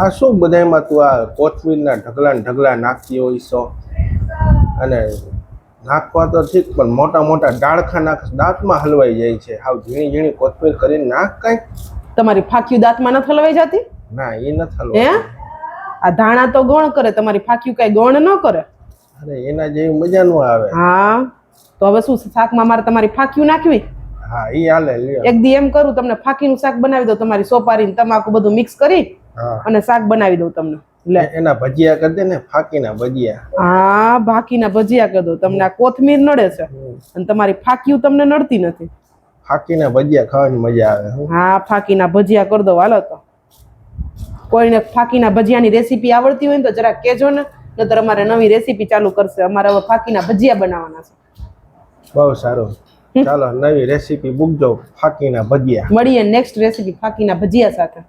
આ શું બધાયમાં તું આ કોથમીરના ઢગલા ઢગલા નાખતી હોય છો? અને નાખવા તો ઠીક પણ મોટા મોટા ડાળખા નાખ દાંતમાં હલવાઈ જાય છે. હાવ ઝીણી ઝીણી કોથમીર કરીને નાખ કઈ. તમારી ફાક્યું દાંતમાં નથી હલવાઈ જતી? ના એ નથી હે? આ ધાણા તો ગોણ કરે તમારી ફાક્યું કઈ ગોણ ન કરે? અરે એના જેવી મજા ન આવે. હા તો હવે શું શાકમાં મારે તમારી ફાક્યું નાખવી? હા એ હાલે એક દી એમ કરું તમને ફાકીનું શાક બનાવી દો તમારી સોપારી તમાકુ બધું મિક્સ કરી અને શાક બનાવી દઉં તમને. લે. એના ભજીયા કરી દે ને ફાકીના ભજીયા. હા ફાકીના ભજીયા કરી દો તમને આ કોથમીર નડે છે. અને તમારી ફાકીયું તમને નડતી નથી. ફાકીના ભજીયા ખાવાની મજા આવે. હા ફાકીના ભજીયા કરી દો હાલો તો. કોઈને ફાકીના ભજીયાની રેસીપી આવડતી હોય ને તો જરા કહેજો ને. નતર અમારે નવી રેસીપી ચાલુ કરશે. અમારે હવે ફાકીના ભજીયા બનાવવાના છે. બહુ સારું. ચાલો નવી રેસીપી મૂકજો ફાકીના ભજીયા. મળીએ નેક્સ્ટ રેસીપી ફાકીના ભજીયા સાથે.